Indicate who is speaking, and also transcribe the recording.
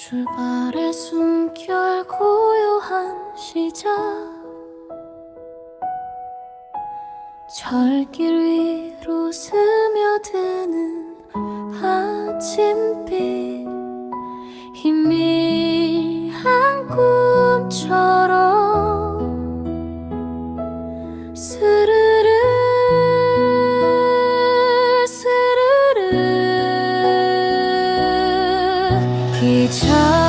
Speaker 1: 출발의 숨결 고요한 시작. 철길 위로 스며드는 아침빛. 힘이 一场。